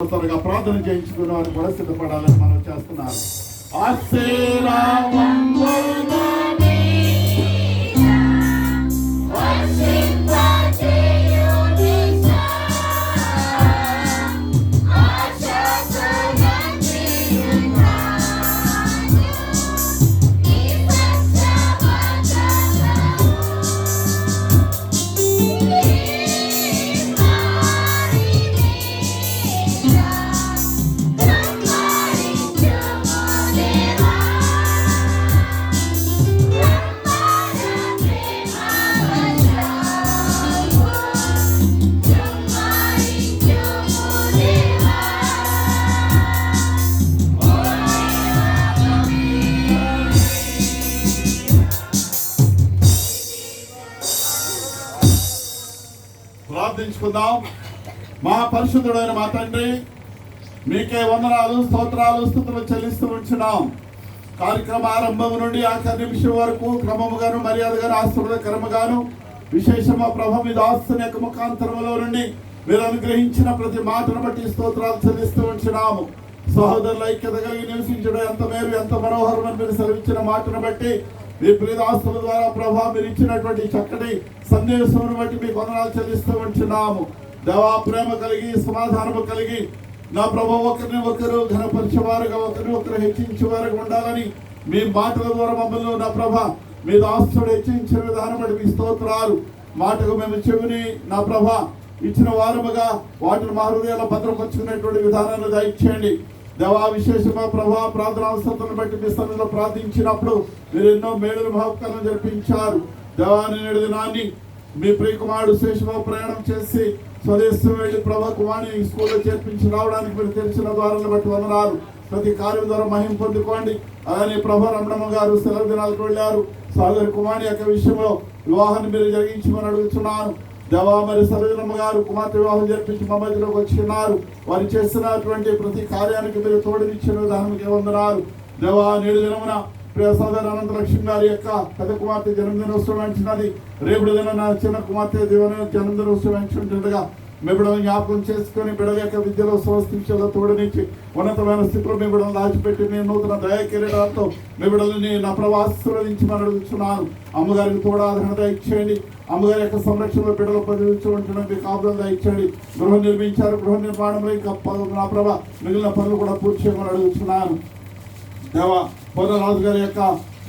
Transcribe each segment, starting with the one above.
త్వరగా ప్రార్థన చేయించుకున్న వారు కూడా సిద్ధపడాలని మనం చేస్తున్నారు ప్రార్థించుకుందాం. మా పరిశుద్ధుడైన మా తండ్రి మీకే వందనాలు స్తోత్రాలు స్థుతులు చెల్లిస్తూ ఉంచున్నాం. కార్యక్రమ ఆరంభం నుండి ఆఖరి నిమిషం వరకు క్రమముగాను మర్యాదగాను ఆశీర్వదకరముగాను విశేషమా ప్రభ మీద ఆస్తుని యొక్క ముఖాంతరములో నుండి మీరు అనుగ్రహించిన ప్రతి మాటను బట్టి స్తోత్రాలు చెల్లిస్తూ ఉంచున్నాము. సహోదరుల ఐక్యత కలిగి నివసించడం ఎంత మేలు ఎంత మనోహరమని మీరు సెలవిచ్చిన మాటను బట్టి మీ ప్రియదాస్తుల ద్వారా ప్రభా మీరు ఇచ్చినటువంటి చక్కటి సందేశం బట్టి మీ వందనాలు చెల్లిస్తూ ఉంటున్నాము. దేవా ప్రేమ కలిగి సమాధానము కలిగి నా ప్రభు ఒకరిని ఒకరు ఘనపరిచేవారుగా ఒకరిని ఒకరు హెచ్చించేవారుగా ఉండాలని మీ మాటల ద్వారా మమ్మల్ని నా ప్రభ మీ దాస్తుడు హెచ్చించిన విధానం బట్టి మీ స్తోత్రాలు. మాటకు మేము చెవిని నా ప్రభ ఇచ్చిన వారముగా వాటిని మా హృదయాల భద్రపరుచుకునేటువంటి విధానాన్ని దయచేయండి. దేవా విశేషమా ప్రభా ప్రార్థన అవసరతను బట్టి మీ స్థలంలో ప్రార్థించినప్పుడు మీరు ఎన్నో మేలులు భావకరణ జరిపించారు. దేవాని నేడు దినాన్ని మీ ప్రియకుమారుడు శేషమా ప్రయాణం చేసి స్వదేశం వెళ్ళి ప్రభా కుమారుని స్కూల్లో చేర్పించి రావడానికి మీరు తెలిసిన ద్వారాన్ని బట్టి వందనాలు. ప్రతి కార్యం ద్వారా మహిం పొందుకోండి. అలానే ప్రభా రమణమ్మ గారు సెలవు దినాలకు వెళ్ళారు. సాగర్ కుమారి యొక్క విషయంలో వివాహాన్ని మీరు జరిగించమని అడుగుతున్నాను. దేవా మరి సరోజనమ్మ గారు కుమార్తె వివాహం జరిపించి మా మధ్యలోకి వచ్చినారు. వారు చేస్తున్నటువంటి ప్రతి కార్యానికి మీరు తోడునిచ్చిన దానికి వందనాలు. దేవా నేడు దినమున ప్రియ సోదరు అనంత లక్ష్మి గారి యొక్క పెద్ద కుమార్తె జన్మదినోత్సవం అంటున్నది రేపు దిన నా చిన్న కుమార్తె దేవన జన్మదినోత్సవం అంటుండగా మీ బిడ్డలను జ్ఞాపకం చేసుకొని బిడ్డల యొక్క విద్యలో స్వస్థించలో తోడనిచ్చి ఉన్నతమైన స్థితిలో మీ బిడ్డలు దాచిపెట్టి నేను నూతన దయ కిరీటాలతో మీ బిడ్డలని నా ప్రవాసీకరించమని అడుగుతున్నాను అమ్మగారికి తోడ ఆదరణ దయచేయండి అమ్మగారి యొక్క సంరక్షణలో బిడ్డలు పదివించుకుంటున్న మీ దయచేయండి. గృహం నిర్మించారు గృహ నిర్మాణంలో ఇంకా నా ప్రభ మిగిలిన పనులు కూడా పూర్తి చేయమని అడుగుతున్నాను దేవ పోదరాజు గారి యొక్క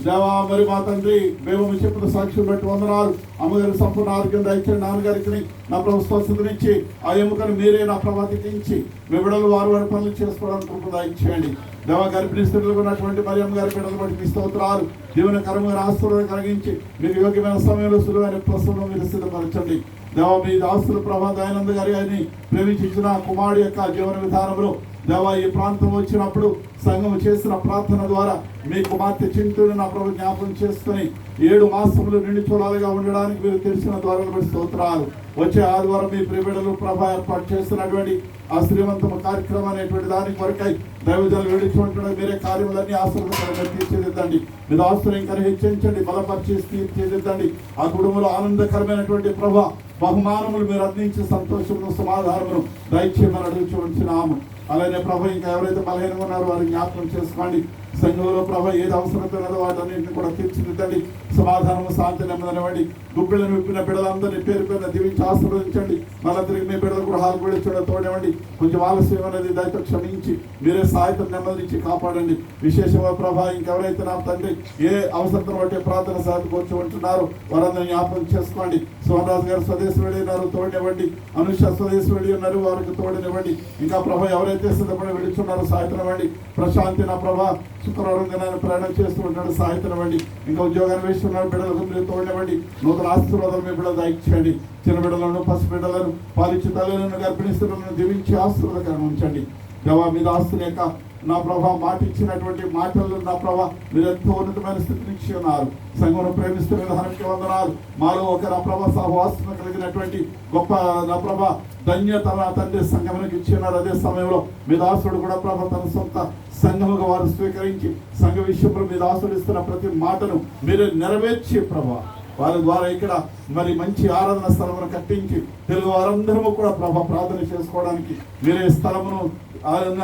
దేవా మరి మా తండ్రి మేము మీ చెప్పిన సాక్షులు బట్టి వందనాలు. అమ్మగారి సంపూర్ణ ఆరోగ్యం దయచేయండి. నాన్నగారికి నా ప్రభు స్వస్థతనిచ్చి ఆ ఎముకను మీరే నా ప్రభాతికించి మీ వారు వారి పనులు చేసుకోవడానికి కృప దాయించేయండి. దేవ గర్భిణీ స్త్రీలకు ఉన్నటువంటి మరి అమ్మగారి బిడ్డలు బట్టి మీ స్తోత్రాలు. దీవెన కరముగా ఆస్తులను కలిగించి మీకు యోగ్యమైన సమయంలో సులువైన ప్రస్తుతం మీరు సిద్ధపరచండి. దేవ మీ దాస్తుల ప్రభా దయానంద గారి అని ప్రేమించిన కుమారుడు యొక్క జీవన విధానంలో దేవా ఈ ప్రాంతం వచ్చినప్పుడు సంఘం చేసిన ప్రార్థన ద్వారా మీ కుమార్తె చింతూని నా ప్రభు జ్ఞాపకం చేసుకుని ఏడు మాసములు నిండి చూడాలిగా ఉండడానికి మీరు తెలిసిన ద్వారా స్తోత్రాలు. వచ్చే ఆదివారం మీ ప్రిబిడలు ప్రభ ఏర్పాటు చేస్తున్నటువంటి ఆ శ్రీమంతమ కార్యక్రమం అనేటువంటి దాని కొరకై దైవజనులు వేడుచుంటున్న మీరే కార్యములన్నీ ఆశ్రమంగా తీర్చిదిద్దండి. మీరు ఆస్తులు ఇంకా హెచ్చించండి బలపరిచి తీర్చిదిద్దండి. ఆ కుటుంబంలో ఆనందకరమైనటువంటి ప్రభ బహుమానములు మీరు అందించే సంతోషమును సమాధానమును దయచేయమని అడుగుచున్నాము అలానే ప్రభ ఇంకా ఎవరైతే బలహీనంగా ఉన్నారో వారిని జ్ఞాపకం చేసుకోండి. సంఘంలో ప్రభ ఏది అవసరం ఉన్నదో వాటన్నింటిని కూడా తీర్చిదిద్దండి. సమాధానం శాంతి నెమ్మదినివ్వండి గుబ్బిళ్ళను విప్పిన బిడ్డలందరినీ పేరు పేరున దీవించి ఆశీర్వదించండి. మళ్ళీ తిరిగి మీ బిడ్డలు కూడా హాలు కూడా చూడ తోడేవండి కొంచెం ఆలస్యం అనేది దయతో క్షమించి మీరే సాయంత్రం నెమ్మదించి కాపాడండి. విశేషమైన ప్రభా ఇంకెవరైతే నా తండ్రి ఏ అవసరం బట్టి ప్రార్థన సాధకు వచ్చి ఉంటున్నారో వారందరినీ జ్ఞాపకం చేసుకోండి. సోమరాజు గారు స్వదేశం వెళ్ళినారు తోడనివ్వండి. అనుష స్వదేశం ఉన్నారు వారికి తోడనివ్వండి. ఇంకా ప్రభా ఎవరైతే సిద్ధపడి విడుచున్నారో సాయంత్రం ఇవ్వండి. ప్రశాంతి నా ప్రభా శుక్రవారం ప్రయాణం చేస్తూ ఉంటాడు. సాయంత్రం ఇంకా ఉద్యోగాన్ని వేస్తున్నాడు బిడ్డలకు మీరు తోడనివ్వండి నూతన ఆశీర్వాదాలు మీ బిడ్డలు దయచేయండి చిన్న బిడ్డలను పసి బిడ్డలను పాలించి తల్లులను గర్భిణీ స్త్రీలను దీవించి ఆశీర్వాదకరం ఉంచండి. దేవా మీద ఆస్తుల యొక్క నా ప్రభా మాట ఇచ్చినటువంటి మాటల్లో నా ప్రభా మీరు ఎంతో ఉన్నతమైన స్థితిని ఇచ్చి ఉన్నారు. సంఘం ప్రేమిస్తున్న విధానానికి వందనాలు. మాలో ఒక నా ప్రభా సహవాసన కలిగినటువంటి గొప్ప నా ప్రభా ధన్యత నా తండ్రి సంఘమునికి ఇచ్చి ఉన్నారు. అదే సమయంలో మీ దాసుడు కూడా ప్రభా తన సొంత సంఘముగా వారు స్వీకరించి సంఘ విషయంలో మీరు ఆస్వాదిస్తున్న ప్రతి మాటను మీరు నెరవేర్చి ప్రభా. వారి ద్వారా ఇక్కడ మరి మంచి ఆరాధన స్థలమును కట్టించి తెలుగు వారందరము కూడా ప్రభా ప్రార్థన చేసుకోవడానికి మీరే స్థలమును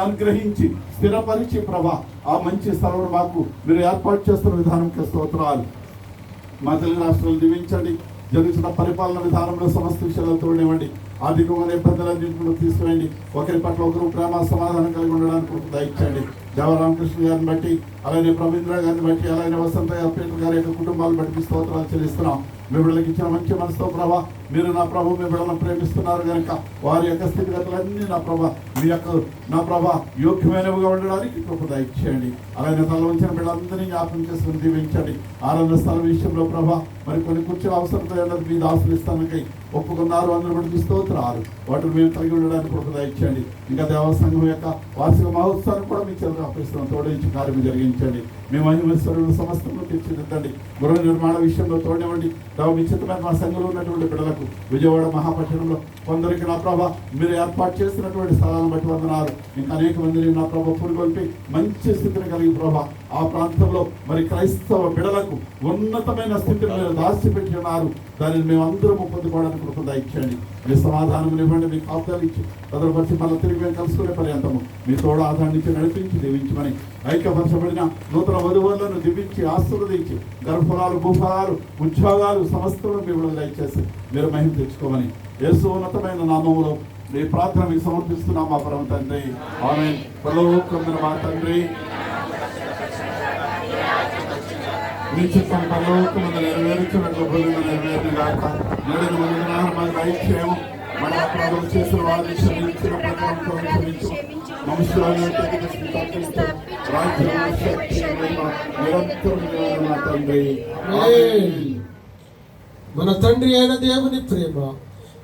అనుగ్రహించి స్థిరపరిచి ప్రభ ఆ మంచి స్థలమును మాకు మీరు ఏర్పాటు చేస్తున్న విధానంకి స్తోత్రాలు. మా తెలుగు రాష్ట్రాలు దీవించండి. జరుగుతున్న పరిపాలన విధానంలో సమస్త విషయాలు తోడివ్వండి ఆర్థికమైన ఇబ్బందులన్నింటిలో తీసుకురండి. ఒకరి పట్ల ఒకరు ప్రేమ సమాధానం కలిగి ఉండడానికి దయచండి దేవరామకృష్ణ గారిని బట్టి అలానే ప్రవీంద్ర గారిని బట్టి అలానే వసంత పీటర్ గారి యొక్క కుటుంబాలు బట్టి స్తోత్రాలు చెల్లిస్తున్నాం. మీ బిడ్డలకి ఇచ్చిన మంచి మనసుతో ప్రభా మీరు నా ప్రభు మీ బిడ్డలను ప్రేమిస్తున్నారు కనుక వారి యొక్క స్థితిగతులన్నీ నా ప్రభ మీ యొక్క నా ప్రభ యోగ్యమైనవిగా ఉండడానికి కృపద ఇచ్చేయండి అలాగే తల ఉంచిన బిడ్డలందరినీ జ్ఞాపకం చేసుకుని దీవించండి. ఆనంద స్థలం విషయంలో ప్రభ మరి కొన్ని కుర్చీల అవసరంతో ఉన్నది మీ దాసులు ఇస్తానికై ఒప్పుకున్నారు అందరూ కూడా మీ స్తోత్రాలు. వాటిని మేము కలిగి ఉండడానికి కృపద దయచేయండి. ఇంకా దేవస్థానం యొక్క వార్షిక మహోత్సవాన్ని కూడా మీ చెందిన అప్పిస్తున్నాం తోడించి కార్యం జరిగించండి. మేము అన్ని సమస్తంలో తీర్చిదిద్దండి. గృహ నిర్మాణ విషయంలో తోడివ్వండి దేవ నిశ్చితమైన మా సంఘంలో ఉన్నటువంటి బిడ్డలకు విజయవాడ మహాపట్టణంలో కొందరికి నా ప్రభ మీరు ఏర్పాటు చేసినటువంటి స్థలాలను బట్టి వందనాలు. ఇంకా అనేక మందిని నా ప్రభ పురుగొల్పి మంచి స్థితిని కలిగి ప్రభ ఆ ప్రాంతంలో మరి క్రైస్తవ బిడలకు ఉన్నతమైన స్థితిని మీరు దాచిపెట్టి ఉన్నారు. దానిని మేము అందరము పొందుకోవడానికి కృప దయచేయండి మీ సమాధానం ఇవ్వండి మీ కాపుదాలు ఇచ్చి భద్రపరిచి మళ్ళీ తిరిగి మేము కలుసుకునే పర్యంతము. మీ తోడు ఆధారించి నడిపించి దీవించమని ఐక్యపరచబడిన నూతన వధువులను దివించి ఆశీర్వదించి గర్భఫలాలు భూఫలాలు ఉద్యోగాలు సమస్తలను మీ విడుదల దయచేసి మీరు మహిమ తెచ్చుకోమని యేసు ఉన్నతమైన నామంలో మీ ప్రార్థన మీకు సమర్పిస్తున్నాం మా పరమ తండ్రి. ఆమె పరలోకమైన మా తండ్రి. చిత్తం మన మన అపరాధం చేసిన వారిని క్షమించిన ప్రకారంతో క్షమించు మనుషులను రాజ్యం నిరంతరం తండ్రి. మన తండ్రి అయిన దేవుని ప్రేమ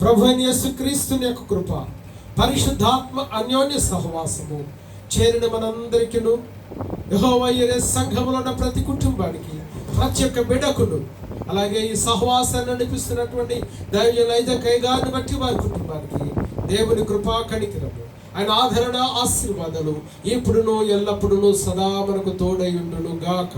ప్రభు అయిన యేసుక్రీస్తుని యొక్క కృప పరిశుద్ధాత్మ అన్యోన్య సహవాసము చేరిన మనందరికీను. యెహోవా సంఘములో ఉన్న ప్రతి కుటుంబానికి ప్రతి ఒక్క బిడకును అలాగే ఈ సహవాసాన్ని నడిపిస్తున్నటువంటి దైవజన ఐదకై గారిని బట్టి వారి కుటుంబానికి దేవుని కృపా కణికిరము ఆయన ఆదరణ ఆశీర్వాదాలు ఇప్పుడును ఎల్లప్పుడును సదా మనకు తోడై ఉండును గాక